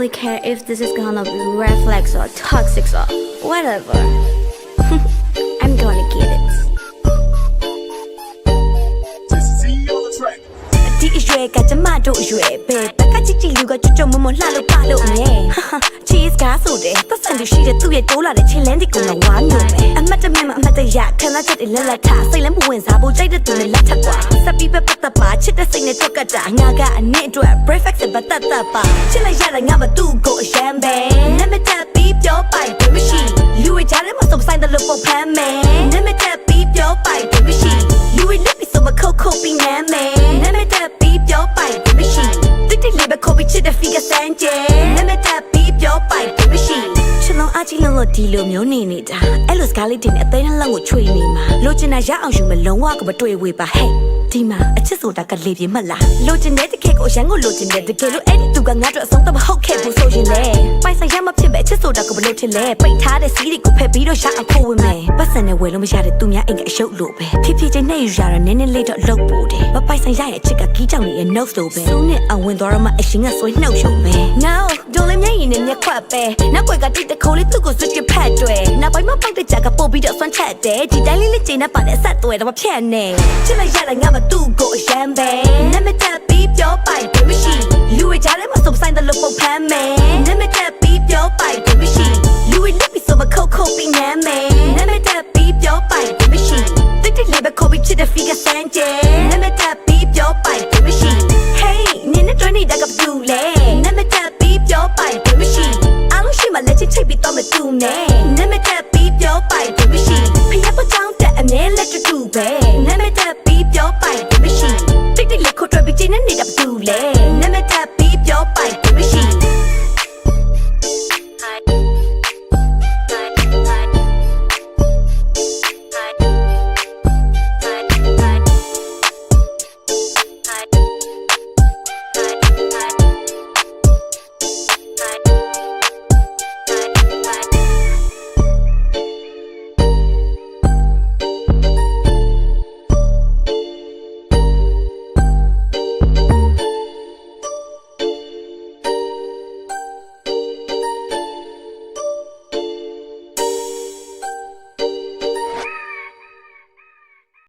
really care if this is gonna be reflex or toxic or whatever. တို့အရွယ်ပဲတက်ကချစ်ချစ်လူကကြွကြွမွမွလှလို့ပါလို့အမြဲ cheese ကားဆိုတယ်ပတ်စံလူရှိတဲ့သူ့ရဲ့တိုးလာတဲ့ချင်းလန်းဒီကုန်းကဝါမျိုးပဲအမတ်တမဲ့မအမတ်တရခံစားချက်တွေလက်လက်ထားစိတ်လည်းမဝင်စားဘူးကြိုက်တဲ့သူနဲ့လက်ထပ်ကွာစပီးပဲပတ်သက်ပါချစ်တဲ့စိတ်နဲ့တော့ကတာငါကအနစ်အတွက် breakfast ပဲပတ်သက်ပါချစ်လိုက်ရတဲ့ငါမသူ့ကိုအရန်ပဲနမတက်ပြီးပြောပိုင်တယ်မရှိလူဝေချတဲ့မစုံဆိုင်တဲ့လို့ပုံဖမ်းမယ် figure စမ်းကျဲနမတက်ပြီးပြောပိုင်တယ်မရှိချစ်လုံးအချီလုံးလို့ဒီလိုမျိုးနေနေတာအဲ့လိုစကားလေးတင်တဲ့အသေးနှလုံးကိုချွေနေမှာလိုချင်တာရအောင်ယူမလုံးဝကမတွေ့ဝေးပါဟဲ့ဒီမှာအချစ်ဆိုတာကလေးပြမလားလိုချင်တဲ့တကယ်ကိုအရန်ကိုလိုချင်တဲ့တကယ်လို့အဲ့ဒီသူကငါ့အတွက်အဆုံးသမဟုတ်ခဲ့ဘူးဆိုရင်လေပိုင်ဆိုင်ရမဖြစ်ပဲအ ချစ်ဆိုတာကိုဘယ်လိုထင်လဲပိတ်ထားတဲ့စီးတွေကိုဖက်ပြီးတော့ရအောင်ခိုးဝင်မယ်ပတ်စံနဲ့ဝယ်လို့မရတဲ့သူများအိမ်ကအရှုပ်လို့ပဲဖြစ်ဖြစ်ချင်းနဲ့ယူရတာနည်းနည်းလေးတော့လုပ်ပို့တယ်မပိုင်ဆိုင်ရရဲ့အချစ်ကကီးကြောင်နေရဲ့ notes လို့ပဲစုံနဲ့အဝင်သွားတော့မှအရှင်ကဆွဲနှုတ်ရှုံပဲ no ဒုံလေးမျက်ရည်နဲ့မျက်ခွက်ပဲနောက်ွယ်ကတိတ်တခိုးလေးသူ့ကိုစွတ်ချဖက်တွေနောက်ပိုင်းမှာပေါက်တဲ့ကြကပို့ပြီးတော့ဆွမ်းချက်တယ်ဒီတိုင်းလေးလေးချိန်နဲ့ပါတဲ့အဆက်တွေတော့မဖြတ်နဲ့ချစ်လိုက်ရလိုက်ငါမသူ့ကိုအရန်ပဲနမတက်ပြီးပြောပိုင်တယ်မရှိလူဝေကြားထဲမှာစုံဆိုင်တဲ့လို့ပုံဖမ်းမယ်နမတ စိတ်ထိတ်လေးပဲခေါ်ပြီးချစ်တဲ့ figure စမ်းကြဲနမတက်ပြီးပြောပိုင်ပြမရှိ Hey နင်းနဲ့တွဲနေတာကဘူးလေနမတက်ပြီးပြောပိုင်ပြမရှိအားလုံးရှိမှလက်ချစ်ချိတ်ပြီးတော့မတူနဲ့နမတက်ပြီးပြောပိုင်ပြမရှိဖျက်ပေါ်ချောင်းတက်အမြဲလက်တူတူပဲနမတက်ပြီးပြောပိုင်ပြမရှိတိတ်တိတ်လေးခေါ်တွဲပြီးချိန်နဲ့နေတာဘူးလေနမတက်ပြီးပြောပိုင်ပြမရှိ